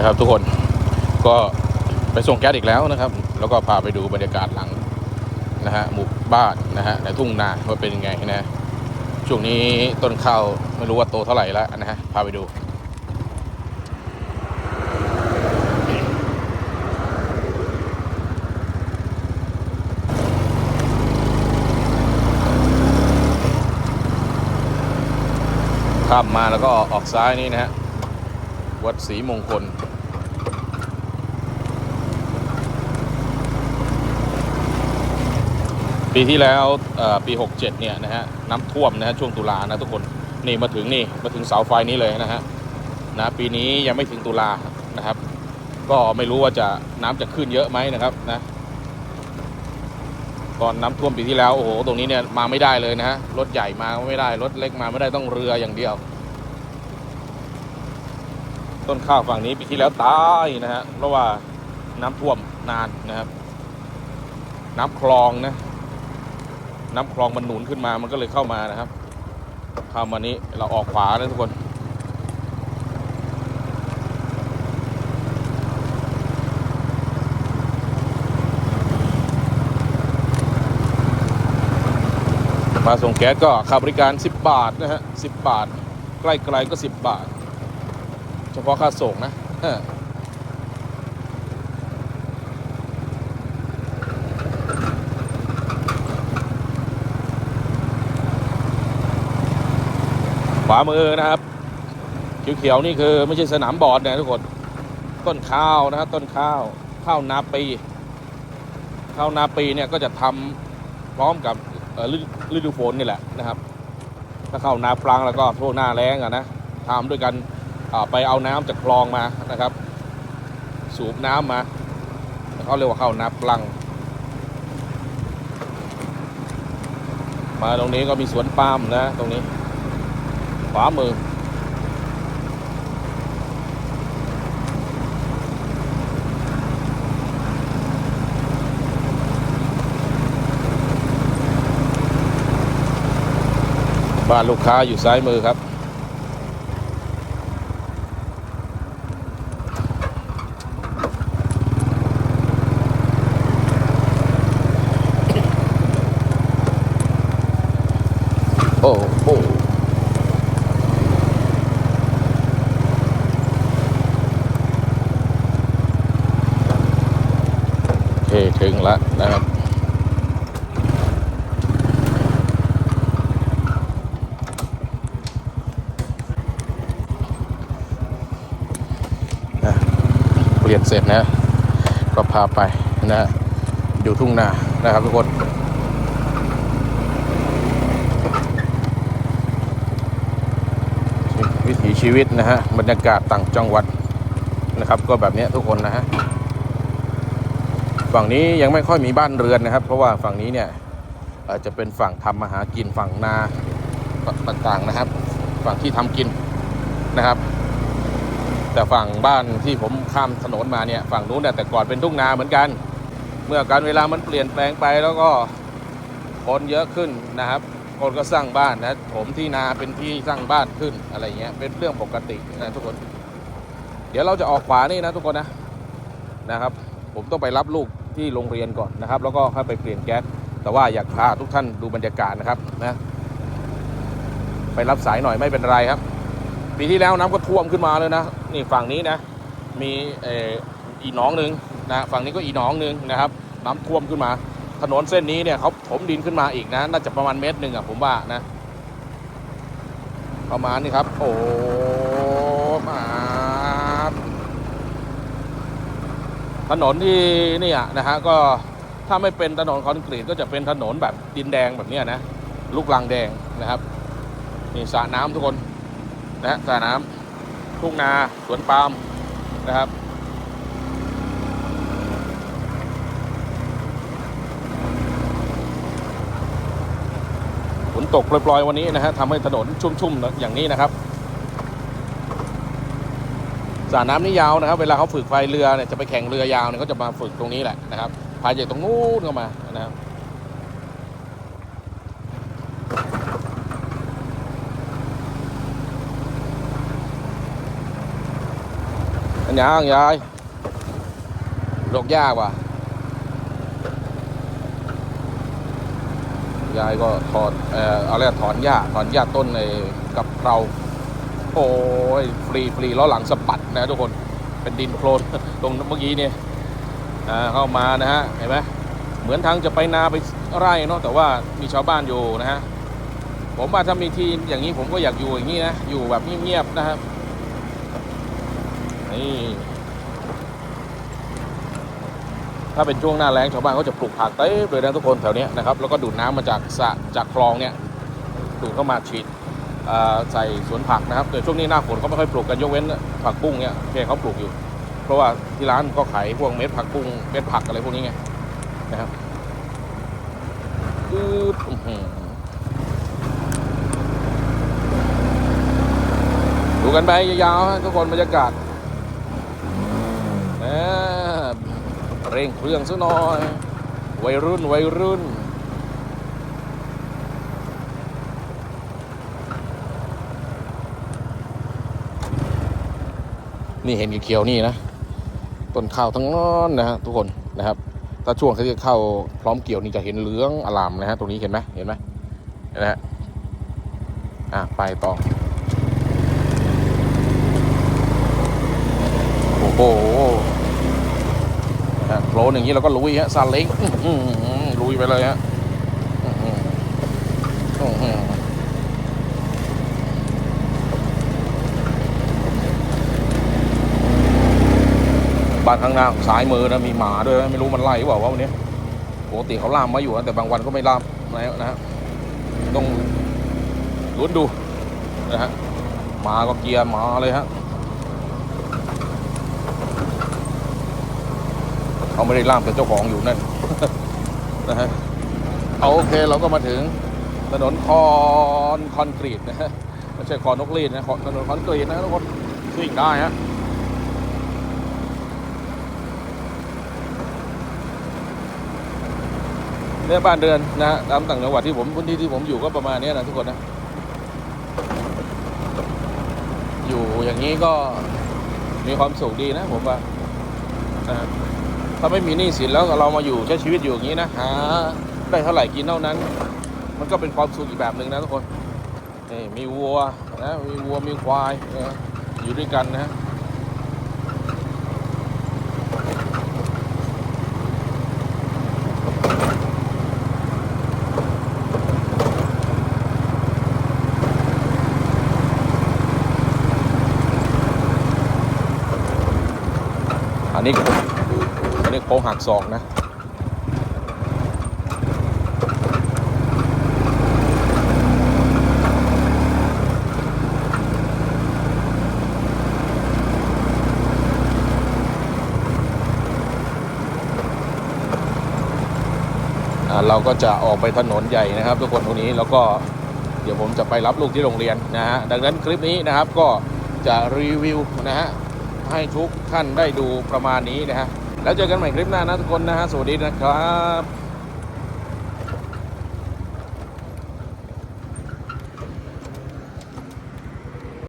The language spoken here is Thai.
นะครับ ทุกคนก็ไปส่งแก๊สอีกแล้วนะครับ แล้วก็พาไปดูบรรยากาศหลังนะฮะหมู่บ้านนะฮะในทุ่งนาว่าเป็นยังไงนะช่วงนี้ต้นข้าวไม่รู้ว่าโตเท่าไหร่แล้วนะฮะพาไปดูข้ามมาแล้วก็ออกซ้ายนี่นะฮะวัดศรีมงคล ปีที่แล้วปี 67 เนี่ยนะฮะน้ำท่วมนะฮะช่วงตุลานะทุกคนนี่มาถึงนี่มาถึงเสาไฟนี้เลยนะฮะนะปีนี้ยังไม่ถึงตุลานะครับ ก็ไม่รู้ว่าจะน้ำจะขึ้นเยอะไหมนะครับนะก่อนน้ำท่วมปีที่แล้วโอ้โหตรงนี้เนี่ยมาไม่ได้เลยนะฮะรถใหญ่มาไม่ได้รถเล็กมาไม่ได้ต้องเรืออย่างเดียว ต้นข้าวฝั่งนี้ปีที่แล้วตายนะฮะเพราะว่าน้ำท่วมนานนะครับ น้ำคลองนะ น้ำคลองมันหนุนขึ้นมามันก็เลยเข้ามานะครับ เข้ามานี้เราออกขวานะทุกคนมาส่งแก๊สก็ค่าบริการ 10 บาทนะฮะ10 บาท ใกล้ๆก็ 10 บาท เฉพาะค่าส่งนะ ขวามือนะครับ เขียวๆนี่คือไม่ใช่สนามบอลนะทุกคน ต้นข้าวนะครับต้นข้าวข้าวนาปีข้าวนาปีเนี่ยก็จะทำพร้อมกับฤดูฝนนี่แหละนะครับ ถ้าเข้านาปลังแล้วก็พวกหน้าแล้งอะนะทำด้วยกันไปเอาน้ำจากคลองมานะครับ สูบน้ำมาเขาเรียกว่าเข้านาปลัง มาตรงนี้ก็มีสวนปาล์มนะตรงนี้ ขวามือ บ้านลูกค้าอยู่ซ้ายมือครับโอ้โหโอเค ถึงแล้วนะครับนะเปลี่ยนเสร็จนะ ก็พาไปนะอยู่ทุ่งนานะครับทุกคนวิถีชีวิตนะฮะบรรยากาศต่างจังหวัดนะครับ ก็แบบเนี้ยทุกคนนะฮะ ฝั่งนี้ยังไม่ค่อยมีบ้านเรือนนะครับ เพราะว่าฝั่งนี้เนี่ยอ่อจะเป็นฝั่งทำมาหากินฝั่งนาต่างๆนะครับ ฝั่งที่ทำกินนะครับ แต่ฝั่งบ้านที่ผมข้ามถนนมาเนี่ยฝั่งนู้นเนี่ยแต่ก่อนเป็นทุ่งนาเหมือนกัน เมื่อการเวลามันเปลี่ยนแปลงไปแล้วก็คนเยอะขึ้นนะครับคนก็สร้างบ้านนะผมที่นาเป็นที่สร้างบ้านขึ้นอะไรเงี้ยเป็นเรื่องปกตินะทุกคน เดี๋ยวเราจะออกขวานี่นะทุกคนนะนะครับ ผมต้องไปรับลูก ที่โรงเรียนก่อนนะครับ แล้วก็ค่อยไปเปลี่ยนแก๊สแต่ว่าอยากพาทุกท่านดูบรรยากาศนะครับนะไปรับสายหน่อยไม่เป็นไรครับ ปีที่แล้วน้ำก็ท่วมขึ้นมาเลยนะนี่ฝั่งนี้นะ มีเอออีหนองหนึ่งนะฝั่งนี้ก็อีหนองหนึ่งนะครับ น้ำท่วมขึ้นมา ถนนเส้นนี้เนี่ยเขาถมดินขึ้นมาอีกนะ น่าจะประมาณเมตรหนึ่งอะผมว่านะ ประมาณนี้ครับ โอ้มา ถนนที่นี่นะฮะก็ถ้าไม่เป็นถนนคอนกรีตก็จะเป็นถนนแบบดินแดงแบบนี้นะลูกลังแดงนะครับนี่สระน้ำทุกคนนะสระน้ำทุ่งนาสวนปาล์มนะครับฝนตกปล่อยๆวันนี้นะฮะทำให้ถนนชุ่มๆอย่างนี้นะครับ สระน้ำนี่ยาวนะครับ เวลาเขาฝึกพายเรือเนี่ยจะไปแข่งเรือยาวเนี่ยก็จะมาฝึกตรงนี้แหละนะครับพายจากตรงนู้นเข้ามานะครับอันยางยายดอกยากว่ะยายก็ถอดเอ่ออาอะไรถอนหญ้าถอนหญ้าต้นในกับเรา โอ้ยฟรีฟรีล้อหลังสะบัดนะทุกคนเป็นดินโคลนตรงเมื่อกี้เนี่ยอ่าเข้ามานะฮะเห็นไหมเหมือนทางจะไปนาไปไร่เนาะแต่ว่ามีชาวบ้านอยู่นะฮะผมว่าถ้ามีที่อย่างนี้ผมก็อยากอยู่อย่างนี้นะอยู่แบบเงียบๆนะครับนี่ถ้าเป็นช่วงหน้าแล้งชาวบ้านเขาจะปลูกผักเต็มเลยนะทุกคนแถวนี้นะครับแล้วก็ดูดน้ำมาจากสะจากคลองเนี่ยดูดเข้ามาฉีด ใส่สวนผักนะครับแต่ช่วงนี้หน้าฝนเขาไม่ค่อยปลูกกันยกเว้นผักบุ้งเนี่ยโอเคเขาปลูกอยู่ เพราะว่าที่ร้านก็ขายพวกเม็ดผักบุ้งเม็ดผักอะไรพวกนี้ไงนะครับอือดูกันไปยาวๆทุกคนบรรยากาศนะเร่งเครื่องซะหน่อย วัยรุ่นวัยรุ่น นี่เห็นเขียวๆนี่นะต้นข้าวทั้งนั้นนะฮะทุกคนนะครับถ้าช่วงเขาจะเข้าพร้อมเกี่ยวนี่จะเห็นเหลืองอลามนะฮะตรงนี้เห็นไหมเห็นไหมนไหมฮะอะไปต่อโอ้โหโผล่อย่างนี้เราก็ลุยฮะซาเล้งลุยไปเลยฮะอื้อหืออื้อหือ บ้านข้างหน้าซ้ายมือนะมีหมาด้วยไม่รู้มันไล่หรือเปล่าวะวันนี้ปกติเขาล่ามมาอยู่นะแต่บางวันก็ไม่ล่ามนะนะฮะต้องลุ้นดูนะฮะหมาก็เกียร์หมาเลยฮะเขาไม่ได้ล่ามแต่เจ้าของอยู่นั่นนะฮะเอาโอเคเราก็มาถึงถนนคอนคอนกรีตนะฮะไม่ใช่คอนนกรีดนะถนนคอนกรีตนะทุกคนซิ่งได้ฮะ เนี่ยบ้านเรือนนะฮะตามต่างจังหวัดที่ผมพื้นที่ที่ผมอยู่ก็ประมาณนี้นะทุกคนนะ อยู่อย่างนี้ก็มีความสุขดีนะผมว่าถ้าไม่มีหนี้สินแล้วเรามาอยู่ใช้ชีวิตอยู่อย่างนี้นะหาได้เท่าไหร่กินเท่านั้น มันก็เป็นความสุขอีกแบบหนึ่งนะทุกคนนี่มีวัวนะมีวัวมีควายนะอยู่ด้วยกันนะ อันนี้อันนี้โค้งหักศอกนะเราก็จะออกไปถนนใหญ่นะครับ ทุกคนตรงนี้แล้วก็เดี๋ยวผมจะไปรับลูกที่โรงเรียนนะฮะดังนั้นคลิปนี้นะครับก็จะรีวิวนะฮะ ให้ทุกท่านได้ดูประมาณนี้นะฮะแล้วเจอกันใหม่คลิปหน้านะทุกคนนะฮะสวัสดีนะครับ